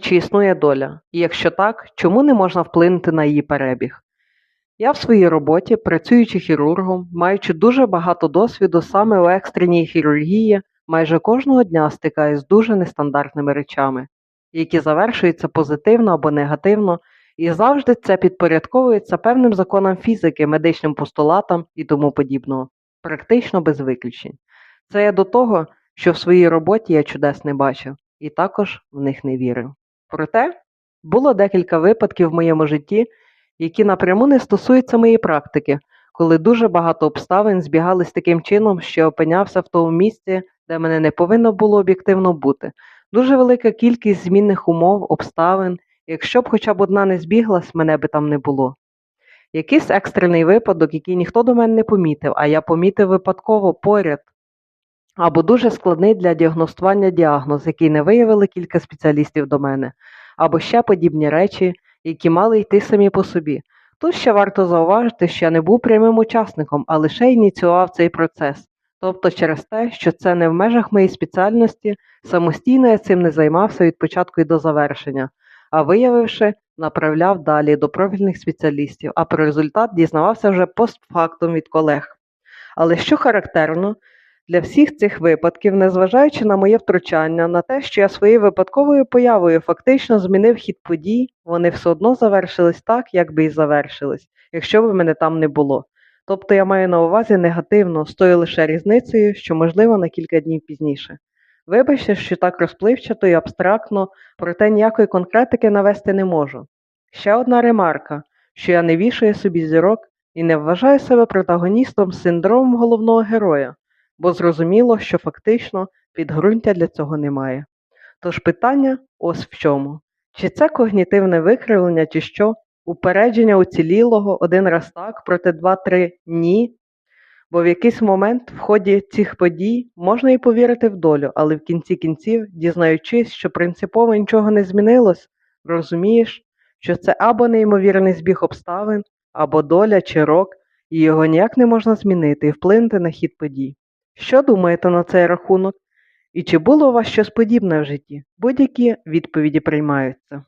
чи існує доля, і якщо так, чому не можна вплинути на її перебіг? Я в своїй роботі, працюючи хірургом, маючи дуже багато досвіду саме у екстреній хірургії, майже кожного дня стикаюсь з дуже нестандартними речами, які завершуються позитивно або негативно, і завжди це підпорядковується певним законам фізики, медичним постулатам і тому подібного, практично без виключень. Це я до того, що в своїй роботі я чудес не бачив, і також в них не вірив. Проте було декілька випадків в моєму житті, які напряму не стосуються моєї практики, коли дуже багато обставин збігались таким чином, що опинявся в тому місці, де мене не повинно було об'єктивно бути. Дуже велика кількість змінних умов, обставин, якщо б хоча б одна не збіглась, мене би там не було. Якийсь екстрений випадок, який ніхто до мене не помітив, а я помітив випадково поряд, або дуже складний для діагностування діагноз, який не виявили кілька спеціалістів до мене, або ще подібні речі, які мали йти самі по собі. Тут ще варто зауважити, що я не був прямим учасником, а лише ініціював цей процес. Тобто через те, що це не в межах моєї спеціальності, самостійно я цим не займався від початку і до завершення, а виявивши, направляв далі до профільних спеціалістів, а про результат дізнавався вже постфактум від колег. Але що характерно, для всіх цих випадків, незважаючи на моє втручання, на те, що я своєю випадковою появою фактично змінив хід подій, вони все одно завершились так, як би і завершились, якщо б мене там не було. Тобто я маю на увазі негативно, з тою лише різницею, що можливо на кілька днів пізніше. Вибачте, що так розпливчато і абстрактно, проте ніякої конкретики навести не можу. Ще одна ремарка, що я не вішаю собі зірок і не вважаю себе протагоністом з синдромом головного героя, бо зрозуміло, що фактично підґрунтя для цього немає. Тож питання ось в чому. Чи це когнітивне викривлення, чи що, упередження уцілілого один раз так, проте два-три ні. Бо в якийсь момент в ході цих подій можна і повірити в долю, але в кінці кінців, дізнаючись, що принципово нічого не змінилось, розумієш, що це або неймовірний збіг обставин, або доля чи рок, і його ніяк не можна змінити і вплинути на хід подій. Що думаєте на цей рахунок? І чи було у вас щось подібне в житті? Будь-які відповіді приймаються.